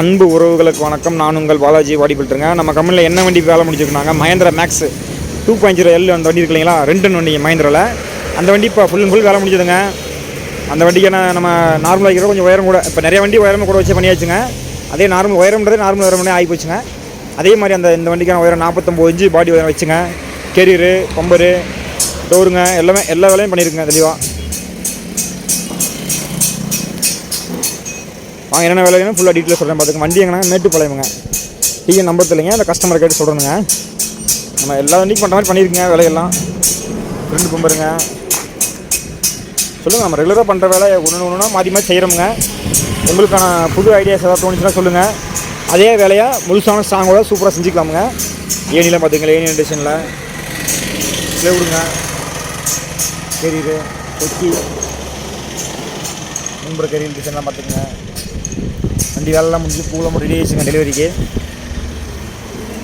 அன்பு உறவுகளுக்கு வணக்கம். நான் உங்கள் பாலாஜி வாடி பில்ட்டுருங்க நம்ம கம்பெனியில் என்ன வண்டி வேலை முடிச்சிருக்காங்க Mahindra Max oh two point zero L அந்த வண்டி இருக்கு இல்லைங்களா? ரெண்டு வண்டி மகேந்திராவில் அந்த வண்டி இப்போ ஃபுல் அண்ட் ஃபுல் வேலை முடிஞ்சதுங்க. அந்த வண்டிக்கு என்ன நம்ம நார்மலாக இருக்கிற கொஞ்சம் உயரம் கூட இப்போ நிறைய வண்டி உயரம் கூட வச்சு பண்ணியாச்சுங்க. அதே நார்மல் உயரம்ன்றது நார்மல் உயரம் ஆகி போச்சுங்க அதே மாதிரி அந்த இந்த வண்டிக்கான உயரம் நாற்பத்தொம்போது இன்ச்சு பாடி உயரம் வச்சுங்க. கெரியரு பம்பரு டோருங்க எல்லாமே எல்லா வேலையும் பண்ணியிருக்குங்க தெளிவாக வாங்க என்னென்ன வேலை வேணும்? ஃபுல்லாக டீட்டெயில் சொல்கிறேன் பார்த்துங்க வண்டி எங்கன்னா மேட்டுப்பாளையமுங்க. டிஎன் நம்பர் தெரியலைங்க அந்த கஸ்டமர் கேட்டு சொல்கிறேங்க நம்ம எல்லா வண்டிக்கும் பண்ணுற மாதிரி பண்ணியிருக்கீங்க வேலையெல்லாம். ரெண்டு பம்பருங்க சொல்லுங்கள் நம்ம ரெகுலராக பண்ணுற வேலை ஒன்று ஒன்றுனா மாற்றி மாற்றி செய்கிறோமுங்க உங்களுக்கான புது ஐடியாஸ் ஏதாவது தோணுச்சுன்னா சொல்லுங்கள் அதே வேலையாக முழுசான ஸ்ட்ராங்கோட சூப்பராக செஞ்சுக்கலாமுங்க. ஏனியில் பார்த்துங்களா ஏனி டிசைனில் இல்லை விடுங்க. கெரியரு கொச்சி முன்புற கெரியர் டிசைன்லாம் பார்த்துக்குங்க வண்டி வேலைலாம் முடிஞ்சு பூலாம் ரெடி ஆகிடுச்சுங்க டெலிவரிக்கு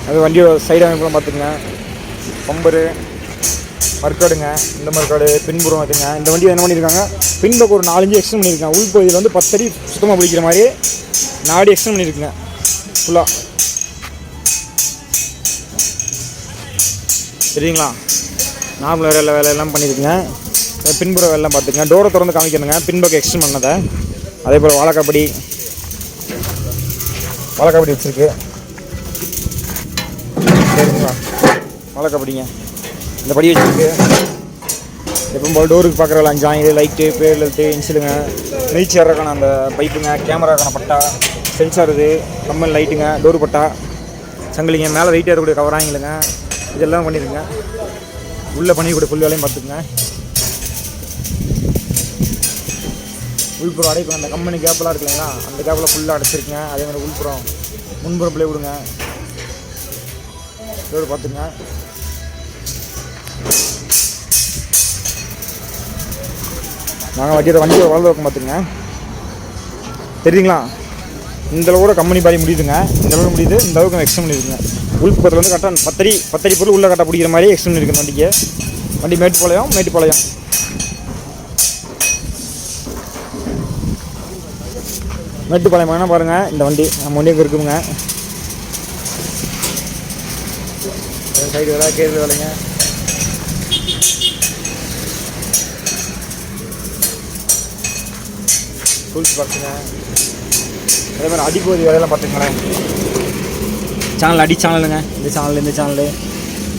அது வண்டியோட சைடு அமைப்புலாம் பார்த்துக்குங்க. பம்பரு மர்க்காடுங்க இந்த மர்க்காடு பின்புறம் பார்த்துங்க இந்த வண்டி என்ன பண்ணியிருக்காங்க? பின்பக்கம் ஒரு நாலஞ்சு எக்ஸ்டன் பண்ணியிருக்காங்க. உள்பகுதியில் வந்து பத்தடி சுத்தமாக பிடிக்கிற மாதிரி நாடி எக்ஸ்டன் பண்ணியிருக்குங்க. ஃபுல்லாக சரிங்களா? நார்மல் வேலை வேலையெல்லாம் பண்ணியிருக்குங்க. பின்புற வேலைலாம் பார்த்துக்குங்க. டோரை திறந்து காமிக்கணுங்க. பின்பக்கம் எக்ஸ்டன் பண்ணதை. அதே போல் வாழைக்காப்படி வாழைக்காப்படி வச்சுருக்கு. சரிங்களா? வாழைக்காப்படிங்க இந்த படி வச்சுருக்கு. எப்பவும் போல் டோருக்கு பார்க்குறவங்கள ஜாயிண்ட் லைட்டு பேர் லைட்டு இன்சிலுங்க மிதிச்சு ஏறக்கான அந்த பைப்புங்க கேமராக்கான பட்டா. சென்சார் இது கம்மல் லைட்டுங்க டோர் பட்டா. சங்கிலிங்க மேலே வெயிட் ஏறக்கூடிய கவராங்களுங்க இதெல்லாம் பண்ணிடுங்க உள்ளே பண்ணிக்கூடிய புல் வேலையும் பார்த்துக்குங்க. உள்புறம் அடைப்பு. அந்த கம்பெனி கேப்பெலாம் இருக்கு இல்லைங்களா? அந்த கேப்பில் ஃபுல்லாக அடைச்சிருக்கேன் அதே மாதிரி உள்புறம் முன்புறம் பிள்ளை விடுங்க. இதோடு பார்த்துங்க. நாங்கள் வைக்கிற வண்டியோட வளர்ந்து வைக்க பார்த்துங்க தெரியுங்களா இந்த அளவோட கம்பெனி பாதி முடியுதுங்க. இந்த அளவுக்கு முடியுது. இந்த அளவுக்கு எக்ஸ்டன் பண்ணியிருக்குங்க. உள்புறத்தில் வந்து கரெக்டாக பத்தடி பத்தடி பொருள் உள்ளே கரெக்டாக பிடிக்கிற மாதிரி எக்ஸ்டன் பண்ணியிருக்கு வண்டிக்கு. வண்டி மேட்டுப்பாளையம் மேட்டுப்பாளையம். மேட்டுப்பாளையம் வேணால் பாருங்கள் இந்த வண்டி நம்ம வண்டி அங்கே இருக்குங்க. சைடு வேலை கேது வேலைங்க டூல்ஸ் பார்த்துங்க அதே மாதிரி அடிப்பகுதி வேலையெல்லாம் பார்த்துங்களேன் சேனல் அடி சேனலுங்க இந்த சேனல் இந்த சேனலு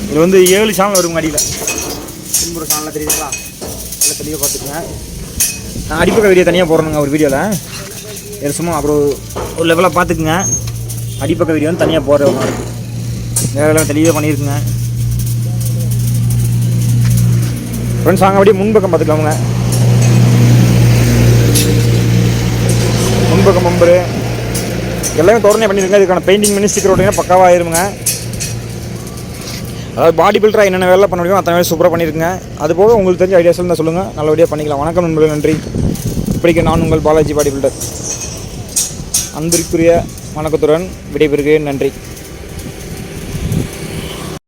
இது வந்து ஏழு சேனல் வருங்க அடியில். பின்புற சேனலில் தெரியுதுங்களா? நல்லா தெளிவாக பார்த்துக்குங்க. நான் அடிப்பக்க வீடியோ தனியாக போடணுங்க ஒரு வீடியோவில் எரிசமும் அப்புறம் ஒரு லெவலாக பார்த்துக்குங்க. அடிப்பக்க வீடியோ வந்து தனியாக போடுற மாதிரி இருக்கும். வேலை தெளிவாக பண்ணியிருக்குங்க ஃப்ரெண்ட்ஸ் அங்கே அப்படியே முன்பக்கம் பார்த்துக்கலாமுங்க முன்பக்கம் பம்பரு எல்லாமே தொடர்ந்து பண்ணியிருக்கேன் இதுக்கான பெயிண்டிங் பண்ணி ஸ்டிக்கர் ஓட்டிங்கன்னா பக்காவாக ஆயிருங்க. அதாவது பாடி பில்டராக என்னென்ன வேலை பண்ண முடியுமோ அத்தனை வேலை சூப்பராக பண்ணியிருக்குங்க அது போக உங்களுக்கு தெரிஞ்ச ஐடியாஸ் இருந்தால் சொல்லுங்கள் நல்லபடியாக பண்ணிக்கலாம். வணக்கம் நண்பர்கள் நன்றி. படிக்க நான் உங்கள் பாலாஜி பாடி பில்டர் அன்பிற்குரிய வணக்கத்துடன் விடைபெறுகிறேன். நன்றி.